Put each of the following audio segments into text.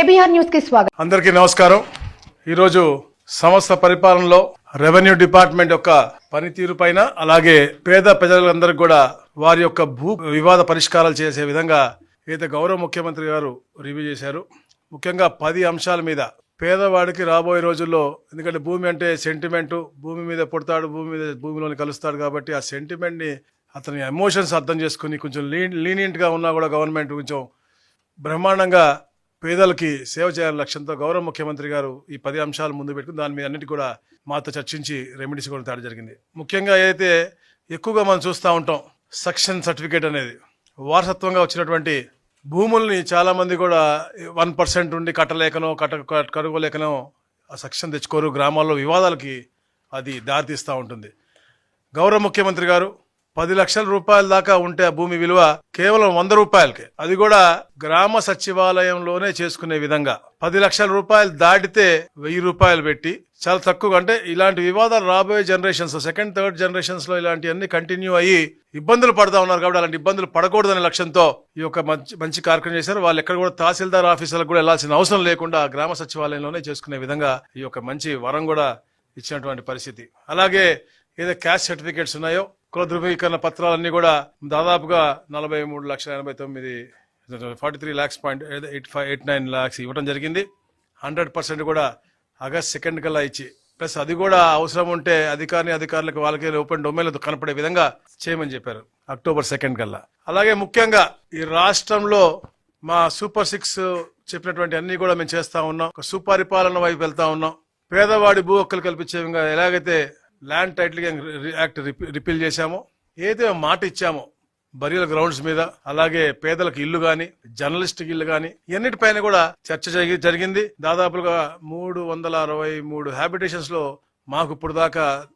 KBR న్యూస్కి స్వాగతం. అందరికీ నమస్కారం. ఈరోజు సంస్థ పరిపాలనలో రెవెన్యూ డిపార్ట్మెంట్ యొక్క పనితీరు పైన అలాగే పేద ప్రజలందరికీ కూడా వారి యొక్క భూ వివాద పరిష్కారాలు చేసే విధంగా ఏదైతే గౌరవ ముఖ్యమంత్రి గారు రివ్యూ చేశారు. ముఖ్యంగా పది అంశాల మీద. పేదవాడికి రాబోయే రోజుల్లో ఎందుకంటే భూమి అంటే సెంటిమెంట్ భూమి మీద పుడతాడు భూమి మీద భూమిలోని కలుస్తాడు కాబట్టి ఆ సెంటిమెంట్ని అతని ఎమోషన్స్ అర్థం చేసుకుని కొంచెం లీ లీనియంట్గా ఉన్నా కూడా గవర్నమెంట్ కొంచెం బ్రహ్మాండంగా పేదలకి సేవ చేయాలని లక్ష్యంతో గౌరవ ముఖ్యమంత్రి గారు ఈ పది అంశాలు ముందు పెట్టుకుని దాని మీద అన్నిటి కూడా మాతో చర్చించి రెమెడీస్ కూడా తేడం జరిగింది. ముఖ్యంగా ఏదైతే ఎక్కువగా మనం చూస్తూ ఉంటాం సక్షన్ సర్టిఫికేట్ అనేది వారసత్వంగా వచ్చినటువంటి భూముల్ని చాలామంది కూడా వన్ పర్సెంట్ ఉండి కట్టలేకనో కట్ట కడుగోలేకనో ఆ సక్షన్ తెచ్చుకోరు. గ్రామాల్లో వివాదాలకి అది దారితీస్తూ ఉంటుంది. గౌరవ ముఖ్యమంత్రి గారు పది లక్షల రూపాయల దాకా ఉంటే ఆ భూమి విలువ కేవలం వంద రూపాయలకే. అది కూడా గ్రామ సచివాలయంలోనే చేసుకునే విధంగా. పది లక్షల రూపాయలు దాటితే వెయ్యి రూపాయలు పెట్టి చాలా తక్కువ అంటే ఇలాంటి వివాదాలు రాబోయే జనరేషన్స్ సెకండ్ థర్డ్ జనరేషన్స్లో ఇలాంటివన్నీ కంటిన్యూ అయ్యి ఇబ్బందులు పడతా ఉన్నారు కాబట్టి అలాంటి ఇబ్బందులు పడకూడదనే లక్ష్యంతో ఈ యొక్క మంచి మంచి కార్యక్రమం చేశారు. వాళ్ళు ఎక్కడ కూడా తహసీల్దార్ ఆఫీసులకు కూడా వెళ్ళాల్సిన అవసరం లేకుండా గ్రామ సచివాలయంలోనే చేసుకునే విధంగా ఈ యొక్క మంచి వరం కూడా ఇచ్చినటువంటి పరిస్థితి. అలాగే ఏదో క్యాష్ సర్టిఫికేట్స్ ఉన్నాయో కుల ధృవీకరణ పత్రాలన్నీ కూడా దాదాపుగా నలభై మూడు లక్షల ఎనభై తొమ్మిది forty three lakhs point eight five eight nine lakhs ఇవ్వడం జరిగింది. హండ్రెడ్ పర్సెంట్ కూడా ఆగస్ట్ సెకండ్ కల్లా ఇచ్చి ప్లస్ అది కూడా అవసరం ఉంటే అధికారిని అధికారులకు వాళ్ళకి ఓపెన్ డొమైన్ కనపడే విధంగా చేయమని చెప్పారు అక్టోబర్ సెకండ్ కల్లా. అలాగే ముఖ్యంగా ఈ రాష్ట్రంలో మా సూపర్ సిక్స్ చెప్పినటువంటి అన్ని కూడా మేము చేస్తా ఉన్నాం. ఒక సుపరిపాలన వైపు వెళ్తా ఉన్నాం. పేదవాడి భూ హక్కులు కల్పించే విధంగా ఎలాగైతే ల్యాండ్ టైటిల్ యాక్ట్ రిపీల్ చేశామో. ఏదైతే మాట ఇచ్చామో బరియల గ్రౌండ్స్ మీద అలాగే పేదలకు ఇల్లు గాని జర్నలిస్ట్ ఇల్లు గాని ఎన్నిటిపైన కూడా చర్చ జరిగి- జరిగింది. దాదాపుగా మూడు వందల అరవై మూడు హ్యాబిటేషన్స్లో మాకు ఇప్పుడు దాకా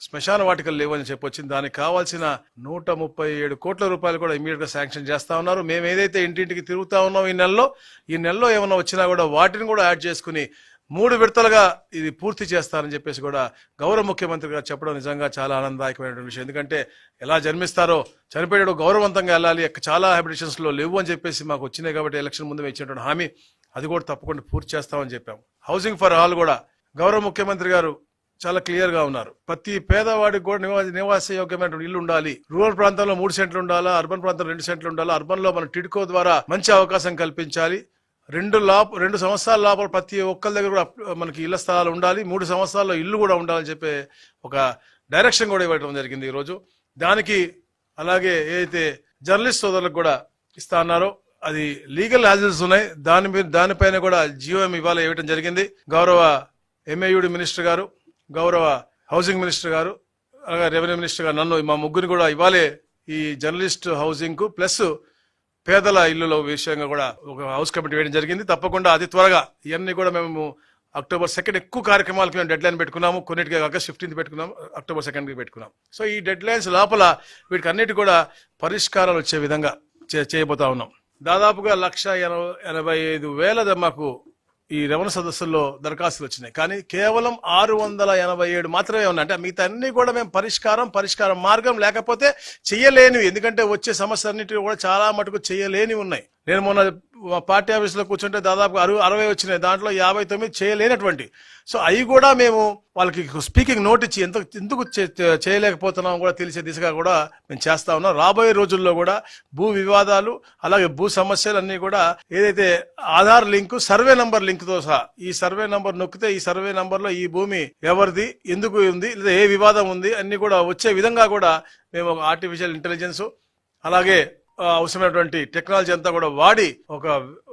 శ్మశాన వాటికలు లేవని చెప్పొచ్చింది దానికి కావాల్సిన నూట ముప్పై ఏడు కోట్ల రూపాయలు కూడా ఇమీడియట్గా శాంక్షన్ చేస్తా ఉన్నారు. మేము ఏదైతే ఇంటింటికి తిరుగుతా ఉన్నాం ఈ నెలలో ఈ నెలలో ఏమైనా వచ్చినా కూడా వాటిని కూడా యాడ్ చేసుకుని మూడు విడతలుగా ఇది పూర్తి చేస్తారని చెప్పేసి కూడా గౌరవ ముఖ్యమంత్రి గారు చెప్పడం నిజంగా చాలా ఆనందదాయకమైనటువంటి విషయం. ఎందుకంటే ఎలా జన్మిస్తారో చనిపోయేటప్పుడు గౌరవవంతంగా వెళ్ళాలి చాలా హ్యాబిటేషన్స్లో లేవు అని చెప్పేసి మాకు వచ్చినాయి కాబట్టి ఎలక్షన్ ముందు ఇచ్చినటువంటి హామీ అది కూడా తప్పకుండా పూర్తి చేస్తామని చెప్పాం. హౌసింగ్ ఫర్ ఆల్ కూడా గౌరవ ముఖ్యమంత్రి గారు చాలా క్లియర్గా ఉన్నారు. ప్రతి పేదవాడికి కూడా నివాస నివాస యోగ్యమైనటువంటి ఇల్లు ఉండాలి. రూరల్ ప్రాంతంలో మూడు సెంట్లు ఉండాలా అర్బన్ ప్రాంతంలో రెండు సెంట్లు ఉండాలా అర్బన్లో మన టిడ్కో ద్వారా మంచి అవకాశం కల్పించాలి. రెండు లోప రెండు సంవత్సరాల లోపల ప్రతి ఒక్కరి దగ్గర కూడా మనకి ఇళ్ళ స్థలాలు ఉండాలి. మూడు సంవత్సరాల్లో ఇల్లు కూడా ఉండాలని చెప్పే ఒక డైరెక్షన్ కూడా ఇవ్వడం జరిగింది ఈరోజు. దానికి అలాగే ఏదైతే జర్నలిస్ట్ సోదరులకు కూడా ఇస్తా అన్నారో అది లీగల్ హాజల్స్ ఉన్నాయి. దాని మీద దానిపైన కూడా జియోఎం ఇవాళ ఇవ్వడం జరిగింది. గౌరవ ఎంఏయుడి మినిస్టర్ గారు గౌరవ హౌసింగ్ మినిస్టర్ గారు అలాగే రెవెన్యూ మినిస్టర్ గారు నన్ను మా ముగ్గురిని కూడా ఇవ్వాలే ఈ జర్నలిస్ట్ హౌసింగ్కు ప్లస్ పేదల ఇల్లుల విషయంగా కూడా ఒక హౌస్ కమిటీ వేయడం జరిగింది. తప్పకుండా అతి త్వరగా ఇవన్నీ కూడా మేము అక్టోబర్ సెకండ్ ఎక్కువ కార్యక్రమాలకి మేము డెడ్ లైన్ పెట్టుకున్నాము. కొన్నిటికి ఆగస్ట్ ఫిఫ్టీన్త్ పెట్టుకున్నాము అక్టోబర్ సెకండ్కి పెట్టుకున్నాం. సో ఈ డెడ్ లైన్స్ లోపల వీటికి అన్నిటి కూడా పరిష్కారాలు వచ్చే విధంగా చే- చేయబోతా ఉన్నాం. దాదాపుగా లక్ష ఎనభై ఎనభై ఐదు వేల మాకు ఈ రెవెన్యూ సదస్సుల్లో దరఖాస్తులు వచ్చినాయి. కానీ కేవలం ఆరు వందల ఎనభై ఏడు మాత్రమే ఉన్నాయి. అంటే మిగతా అన్ని కూడా మేము పరిష్కారం పరిష్కారం మార్గం లేకపోతే చేయలేనివి ఎందుకంటే వచ్చే సమస్యలన్నిటి కూడా చాలా మటుకు చేయలేనివి ఉన్నాయి. నేను మొన్న పార్టీ ఆఫీసులో కూర్చుంటే దాదాపు అరవై అరవై వచ్చినాయి. దాంట్లో యాభై తొమ్మిది చేయలేనటువంటి. సో అవి కూడా మేము వాళ్ళకి స్పీకింగ్ నోట్ ఇచ్చి ఎంత ఎందుకు చే- చేయలేకపోతున్నాం కూడా తెలిసే దిశగా కూడా మేము చేస్తా ఉన్నాం. రాబోయే రోజుల్లో కూడా భూ వివాదాలు అలాగే భూ సమస్యలు అన్నీ కూడా ఏదైతే ఆధార్ లింక్ సర్వే నంబర్ లింక్తో సహా ఈ సర్వే నంబర్ నొక్కితే ఈ సర్వే నంబర్లో ఈ భూమి ఎవరిది ఎందుకు ఉంది లేదా ఏ వివాదం ఉంది అన్నీ కూడా వచ్చే విధంగా కూడా మేము ఆర్టిఫిషియల్ ఇంటెలిజెన్స్ అలాగే అవసరమైనటువంటి టెక్నాలజీ అంతా కూడా వాడి ఒక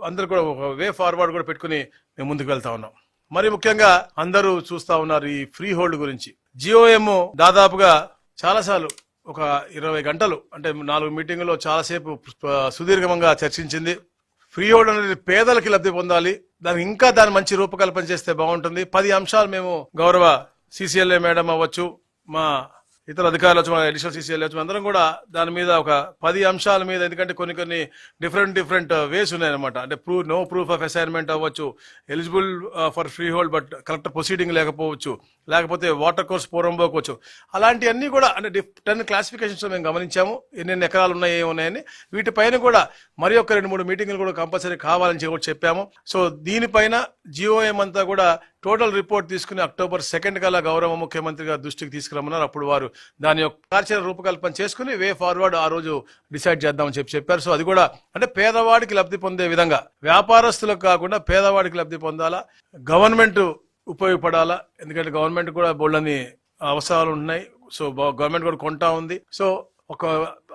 అందరు కూడా ఒక వే ఫార్వర్డ్ కూడా పెట్టుకుని మేము ముందుకు వెళ్తా ఉన్నాం. మరి ముఖ్యంగా అందరూ చూస్తా ఉన్నారు ఈ ఫ్రీ హోల్డ్ గురించి. జియోఎం దాదాపుగా చాలాసార్లు ఒక ఇరవై గంటలు అంటే నాలుగు మీటింగ్లో చాలాసేపు సుదీర్ఘంగా చర్చించింది. ఫ్రీ హోల్డ్ అనేది పేదలకి లబ్ధి పొందాలి దానికి ఇంకా దాని మంచి రూపకల్పన చేస్తే బాగుంటుంది. పది అంశాలు మేము గౌరవ సిసిఎల్ఏ మేడం అవ్వచ్చు మా ఇతర అధికారులు వచ్చి మన అడిషనల్ సీసీఎల్ వచ్చి అందరం కూడా దాని మీద ఒక పది అంశాల మీద ఎందుకంటే కొన్ని కొన్ని డిఫరెంట్ డిఫరెంట్ వేస్ ఉన్నాయన్నమాట. అంటే proof no proof of assignment అవ్వచ్చు eligible for free hold but correct proceeding లేకపోవచ్చు లేకపోతే వాటర్ కోర్స్ పూర్వం పోవచ్చు అలాంటివన్నీ కూడా అంటే టెన్ క్లాసిఫికేషన్స్ మేము గమనించాము. ఎన్నెన్ని ఎకరాలు ఉన్నాయి ఏమి ఉన్నాయని. వీటిపైన కూడా మరి ఒక రెండు మూడు మీటింగ్లు కూడా కంపల్సరీ కావాలని చెప్పి చెప్పాము. సో దీనిపైన జిఓఎం అంతా కూడా టోటల్ రిపోర్ట్ తీసుకుని అక్టోబర్ సెకండ్ కల్లా గౌరవ ముఖ్యమంత్రి గారి దృష్టికి తీసుకురమ్మన్నారు. అప్పుడు వారు దాని యొక్క కార్యాచరణ రూపకల్పన చేసుకుని వే ఫార్వర్డ్ ఆ రోజు డిసైడ్ చేద్దామని చెప్పి చెప్పారు. సో అది కూడా అంటే పేదవాడికి లబ్ధి పొందే విధంగా వ్యాపారస్తులకు కాకుండా పేదవాడికి లబ్ధి పొందాలా గవర్నమెంట్ ఉపయోగపడాలా? ఎందుకంటే గవర్నమెంట్ కూడా బోళ్ళని అవసరాలు ఉన్నాయి. సో గవర్నమెంట్ కూడా కొంటా ఉంది. సో ఒక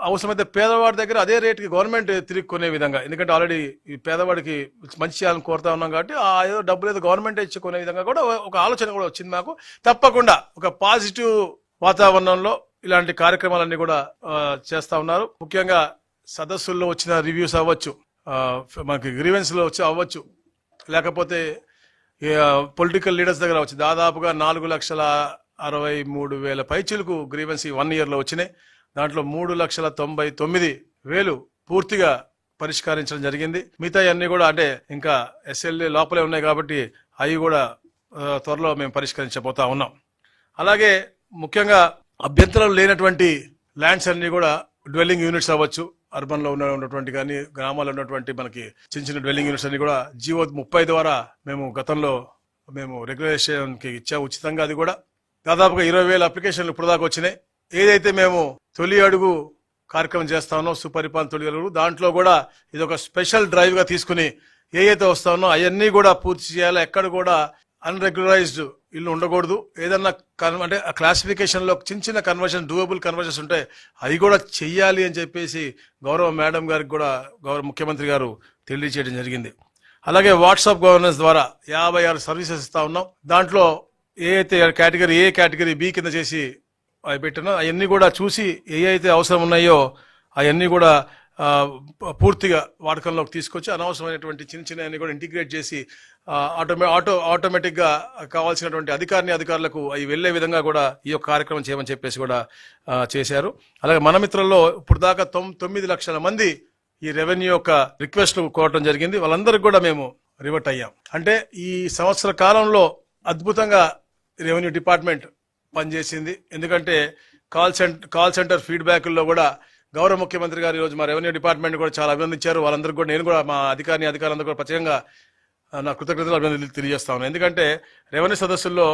అవసరమైతే పేదవాడి దగ్గర అదే రేట్కి గవర్నమెంట్ తిరిగి కొనే విధంగా. ఎందుకంటే ఆల్రెడీ ఈ పేదవాడికి మంచి చేయాలని కోరుతా ఉన్నాం కాబట్టి ఆ ఏదో డబ్బులు ఏదో గవర్నమెంట్ ఇచ్చి కొనే విధంగా కూడా ఒక ఆలోచన కూడా వచ్చింది మాకు. తప్పకుండా ఒక పాజిటివ్ వాతావరణంలో ఇలాంటి కార్యక్రమాలన్నీ కూడా చేస్తా ఉన్నారు. ముఖ్యంగా సదస్సుల్లో వచ్చిన రివ్యూస్ అవ్వచ్చు మనకి గ్రీవెన్స్లో వచ్చి అవ్వచ్చు. లేకపోతే పొలిటికల్ లీడర్స్ దగ్గర వచ్చి దాదాపుగా నాలుగు లక్షల అరవై మూడు వేల పైచీలకు గ్రీవెన్స్ ఈ వన్ ఇయర్లో వచ్చినాయి. దాంట్లో మూడు లక్షల తొంభై తొమ్మిది వేలు పూర్తిగా పరిష్కరించడం జరిగింది. మిగతా అన్ని కూడా అంటే ఇంకా ఎస్ఎల్ఏ లోపలే ఉన్నాయి కాబట్టి అవి కూడా త్వరలో మేము పరిష్కరించబోతా ఉన్నాం. అలాగే ముఖ్యంగా అభ్యంతరం లేనటువంటి ల్యాండ్స్ అన్ని కూడా డ్వెల్లింగ్ యూనిట్స్ అవ్వచ్చు. అర్బన్లో ఉన్న- ఉన్నటువంటి కానీ గ్రామాల్లో ఉన్నటువంటి మనకి చిన్న చిన్న డ్వెల్లింగ్ యూనిట్స్ అన్ని కూడా జియో ముప్పై ద్వారా మేము గతంలో మేము రెగ్యులేషన్కి ఇచ్చా ఉచితంగా అది కూడా. దాదాపుగా ఇరవై వేల అప్లికేషన్లు ఇప్పుడు దాకా వచ్చినాయి. ఏదైతే మేము తొలి అడుగు కార్యక్రమం చేస్తా ఉన్నాం సుపరిపాలన తొలి అడుగు. దాంట్లో కూడా ఇది ఒక స్పెషల్ డ్రైవ్గా తీసుకుని ఏ అయితే వస్తా ఉన్నో అవన్నీ కూడా పూర్తి చేయాలి. ఎక్కడ కూడా అన్రెగ్యులరైజ్డ్ ఇల్లు ఉండకూడదు. ఏదన్నా కన్- అంటే ఆ చిన్న చిన్న కన్వర్షన్ డూయబుల్ కన్వర్షన్స్ ఉంటాయి అవి కూడా చెయ్యాలి అని చెప్పేసి గౌరవ మేడం గారికి కూడా గౌరవ ముఖ్యమంత్రి గారు తెలియజేయడం జరిగింది. అలాగే వాట్సాప్ గవర్నెన్స్ ద్వారా యాభై ఆరు సర్వీసెస్ ఇస్తా ఉన్నాం. దాంట్లో ఏ అయితే కేటగిరీ ఏ కేటగిరీ బి కింద చేసి అవి పెట్టినా అవన్నీ కూడా చూసి ఏ అయితే అవసరం ఉన్నాయో అవన్నీ కూడా పూర్తిగా వాడకంలోకి తీసుకొచ్చి అనవసరమైనటువంటి చిన్న చిన్న అన్ని కూడా ఇంటిగ్రేట్ చేసి ఆటోమే ఆటో ఆటోమేటిక్గా కావాల్సినటువంటి అధికారిని అధికారులకు అవి వెళ్ళే విధంగా కూడా ఈ యొక్క కార్యక్రమం చేయమని చెప్పేసి కూడా చేశారు. అలాగే మన మిత్రుల్లో ఇప్పుడు దాకా తొమ్- తొమ్మిది లక్షల మంది ఈ రెవెన్యూ యొక్క రిక్వెస్ట్ కోరటం జరిగింది. వాళ్ళందరికీ కూడా మేము రివర్ట్ అయ్యాం. అంటే ఈ సంవత్సర కాలంలో అద్భుతంగా రెవెన్యూ డిపార్ట్మెంట్ పనిచేసింది. ఎందుకంటే కాల్ సెంటర్ కాల్ సెంటర్ ఫీడ్బ్యాక్ల్లో కూడా గౌరవ ముఖ్యమంత్రి గారు ఈరోజు మా రెవెన్యూ డిపార్ట్మెంట్ కూడా చాలా అభినందించారు. వాళ్ళందరికీ కూడా నేను కూడా మా అధికారిని అధికారులందరూ కూడా ప్రత్యేకంగా నా కృతజ్ఞతలు అభినందనలు తెలియజేస్తా ఉన్నాను ఎందుకంటే రెవెన్యూ సదస్సుల్లో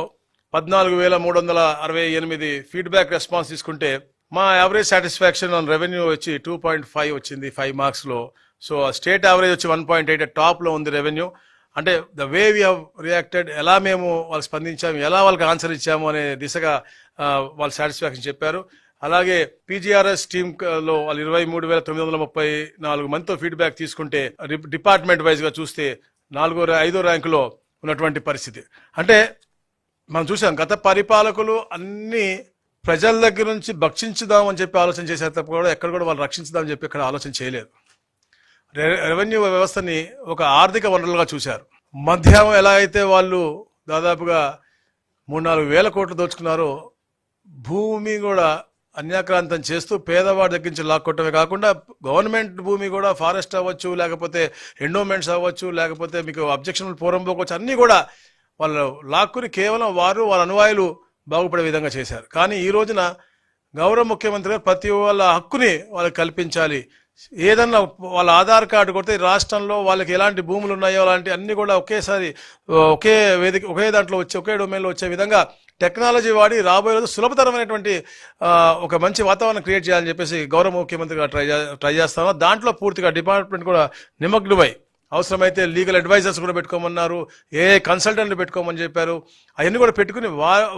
పద్నాలుగు వేల మూడు వందల అరవై ఎనిమిది ఫీడ్బ్యాక్ రెస్పాన్స్ తీసుకుంటే మా యావరేజ్ సాటిస్ఫాక్షన్ ఆన్ రెవెన్యూ వచ్చి టూ పాయింట్ ఫైవ్ వచ్చింది ఫైవ్ మార్క్స్లో. సో స్టేట్ యావరేజ్ వచ్చి వన్ పాయింట్ ఎయిట్ టాప్లో ఉంది రెవెన్యూ. అంటే the way we have reacted ఎలా మేము వాళ్ళు స్పందించాము ఎలా వాళ్ళకి ఆన్సర్ ఇచ్చాము అనే దిశగా వాళ్ళు సాటిస్ఫాక్షన్ చెప్పారు. అలాగే పీజీఆర్ఎస్ టీమ్లో వాళ్ళు ఇరవై మూడు వేల తొమ్మిది వందల ముప్పై నాలుగు మందితో ఫీడ్బ్యాక్ తీసుకుంటే డిపార్ట్మెంట్ వైజ్గా చూస్తే నాలుగో ఐదో ర్యాంకులో ఉన్నటువంటి పరిస్థితి. అంటే మనం చూసాం గత పరిపాలకులు అన్ని ప్రజల దగ్గర నుంచి భక్షించుదాం అని చెప్పి ఆలోచన చేశారు తప్ప కూడా ఎక్కడ కూడా వాళ్ళు రక్షించుదామని చెప్పి ఇక్కడ ఆలోచన చేయలేదు. రెవెన్యూ వ్యవస్థని ఒక ఆర్థిక వనరులుగా చూశారు. మధ్యాహ్నం ఎలా అయితే వాళ్ళు దాదాపుగా మూడు నాలుగు వేల కోట్లు దోచుకున్నారో భూమి కూడా అన్యాక్రాంతం చేస్తూ పేదవాడి దగ్గర నుంచి లాక్కొట్టమే కాకుండా గవర్నమెంట్ భూమి కూడా ఫారెస్ట్ అవ్వచ్చు లేకపోతే ఎండోమెంట్స్ అవ్వచ్చు లేకపోతే మీకు అబ్జెక్షన్లు పూర్వం పోవచ్చు అన్నీ కూడా వాళ్ళు లాక్కుని కేవలం వారు వాళ్ళ అనువాయులు బాగుపడే విధంగా చేశారు. కానీ ఈ రోజున గౌరవ ముఖ్యమంత్రి గారు ప్రతి వాళ్ళ హక్కుని వాళ్ళకి కల్పించాలి ఏదన్నా వాళ్ళ ఆధార్ కార్డు కొడితే రాష్ట్రంలో వాళ్ళకి ఎలాంటి భూములు ఉన్నాయో అలాంటి అన్ని కూడా ఒకేసారి ఒకే వేదిక ఒకే దాంట్లో వచ్చే ఒకే డొమైన్లో వచ్చే విధంగా టెక్నాలజీ వాడి రాబోయే రోజు సులభతరమైనటువంటి ఒక మంచి వాతావరణం క్రియేట్ చేయాలని చెప్పేసి గౌరవ ముఖ్యమంత్రి గారు ట్రై చే- ట్రై చేస్తాను దాంట్లో పూర్తిగా డిపార్ట్మెంట్ కూడా నిమగ్నమై అవసరమైతే లీగల్ అడ్వైజర్స్ కూడా పెట్టుకోమన్నారు ఏ కన్సల్టెంట్లు పెట్టుకోమని చెప్పారు. అవన్నీ కూడా పెట్టుకుని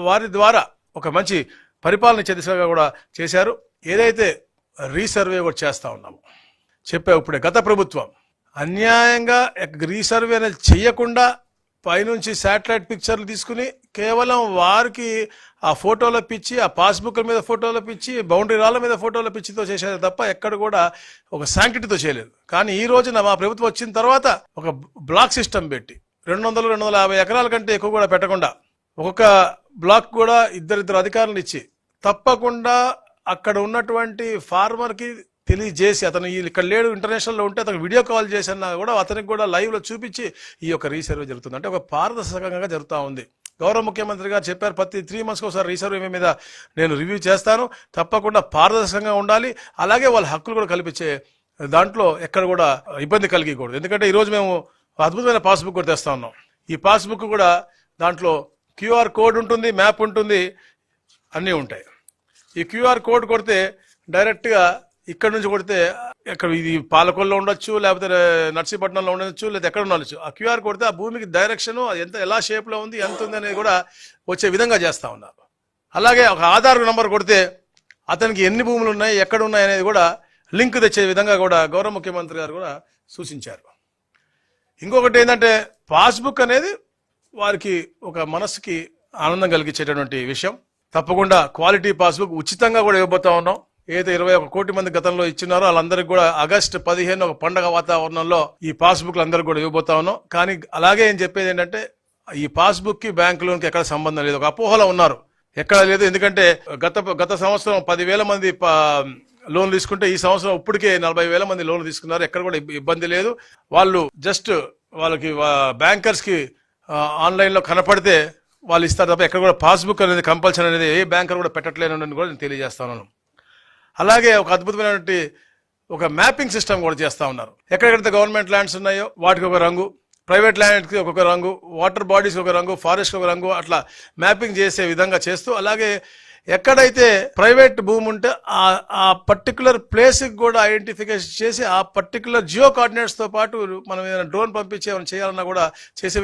వారి ద్వారా ఒక మంచి పరిపాలన ఇచ్చే కూడా చేశారు. ఏదైతే రీసర్వే కూడా చేస్తూ ఉన్నాము. చెప్పా ఇప్పుడే గత ప్రభుత్వం. అన్యాయంగా రీసర్వే అనేది చేయకుండా పైనుంచి శాటిలైట్ పిక్చర్లు తీసుకుని కేవలం వారికి ఆ ఫోటోల పిచ్చి ఆ పాస్బుక్ల మీద ఫోటోల పిచ్చి బౌండరీ రాళ్ళ మీద ఫోటోల పిచ్చితో చేసేది తప్ప ఎక్కడ కూడా ఒక శాంక్టిటీతో చేయలేదు. కానీ ఈ రోజున మా ప్రభుత్వం వచ్చిన తర్వాత ఒక బ్లాక్ సిస్టమ్ పెట్టి రెండు వందలు రెండు వందల యాభై ఎకరాల కంటే ఎక్కువ కూడా పెట్టకుండా ఒక్కొక్క బ్లాక్ కూడా ఇద్దరిద్దరు అధికారులు ఇచ్చి తప్పకుండా అక్కడ ఉన్నటువంటి ఫార్మర్కి తెలియజేసి అతను ఈ- ఇక్కడ లేడు ఇంటర్నేషనల్లో ఉంటే అతను వీడియో కాల్ చేసినా కూడా అతనికి కూడా లైవ్లో చూపించి ఈ యొక్క రీసర్వే జరుగుతుంది. అంటే ఒక పారదర్శకంగా జరుగుతూ ఉంది. గౌరవ ముఖ్యమంత్రి గారు చెప్పారు ప్రతి త్రీ మంత్స్కి ఒకసారి రీసర్వే మీద నేను రివ్యూ చేస్తాను. తప్పకుండా పారదర్శకంగా ఉండాలి. అలాగే వాళ్ళ హక్కులు కూడా కల్పించే దాంట్లో ఎక్కడ కూడా ఇబ్బంది కలిగకూడదు. ఎందుకంటే ఈరోజు మేము అద్భుతమైన పాస్బుక్ కూడా తెస్తా ఉన్నాం. ఈ పాస్బుక్ కూడా దాంట్లో క్యూఆర్ కోడ్ ఉంటుంది మ్యాప్ ఉంటుంది అన్నీ ఉంటాయి. ఈ క్యూఆర్ కోడ్ కొడితే డైరెక్ట్గా ఇక్కడ నుంచి కొడితే ఎక్కడ ఇది పాలకొల్లో ఉండొచ్చు లేకపోతే నర్సీపట్నంలో ఉండొచ్చు లేదా ఎక్కడ ఉండొచ్చు. ఆ క్యూఆర్ కొడితే ఆ భూమికి డైరెక్షన్ ఎంత ఎలా షేప్లో ఉంది ఎంత ఉంది అనేది కూడా వచ్చే విధంగా చేస్తా ఉన్నారు. అలాగే ఒక ఆధార్ నంబర్ కొడితే అతనికి ఎన్ని భూములు ఉన్నాయి ఎక్కడ ఉన్నాయి అనేది కూడా లింక్ తెచ్చే విధంగా కూడా గౌరవ ముఖ్యమంత్రి గారు కూడా సూచించారు. ఇంకొకటి ఏంటంటే పాస్బుక్ అనేది వారికి ఒక మనసుకి ఆనందం కలిగించేటటువంటి విషయం. తప్పకుండా క్వాలిటీ పాస్బుక్ ఉచితంగా కూడా ఇవ్వబోతా ఉన్నాం. ఏదైతే ఇరవై ఒక కోటి మంది గతంలో ఇచ్చినారో వాళ్ళందరికీ కూడా ఆగస్టు పదిహేను ఒక పండగ వాతావరణంలో ఈ పాస్బుక్లు అందరికీ కూడా ఇవ్వబోతా ఉన్నాం. కానీ అలాగే ఏం చెప్పేది ఏంటంటే ఈ పాస్బుక్కి బ్యాంక్ లోన్కి ఎక్కడ సంబంధం లేదు. ఒక అపోహలో ఉన్నారు. ఎక్కడ లేదు. ఎందుకంటే గత గత సంవత్సరం పదివేల మంది ప- లోన్ తీసుకుంటే ఈ సంవత్సరం ఇప్పటికే నలభై వేల మంది లోన్ తీసుకున్నారు. ఎక్కడ కూడా ఇబ్బంది లేదు. వాళ్ళు జస్ట్ వాళ్ళకి బ్యాంకర్స్కి ఆన్లైన్లో కనపడితే వాళ్ళు ఇస్తారు తప్ప ఎక్కడ కూడా పాస్బుక్ అనేది కంపల్సరీ అనేది ఏ బ్యాంకర్ కూడా పెట్టట్లేను కూడా నేను తెలియజేస్తాను. అలాగే ఒక అద్భుతమైనటువంటి ఒక మ్యాపింగ్ సిస్టమ్ కూడా చేస్తా ఉన్నారు. ఎక్కడెక్కడైతే గవర్నమెంట్ ల్యాండ్స్ ఉన్నాయో వాటికి ఒక రంగు ప్రైవేట్ ల్యాండ్కి ఒక్కొక్క రంగు వాటర్ బాడీస్కి ఒక రంగు ఫారెస్ట్కి ఒక రంగు అట్లా మ్యాపింగ్ చేసే విధంగా చేస్తూ అలాగే ఎక్కడైతే ప్రైవేట్ భూమి ఉంటే ఆ ఆ పర్టికులర్ ప్లేస్కి కూడా ఐడెంటిఫికేషన్ చేసి ఆ పర్టికులర్ జియో కోఆర్డినేట్స్తో పాటు మనం ఏదైనా డ్రోన్ పంపించి ఏమైనా చేయాలన్నా కూడా చేసే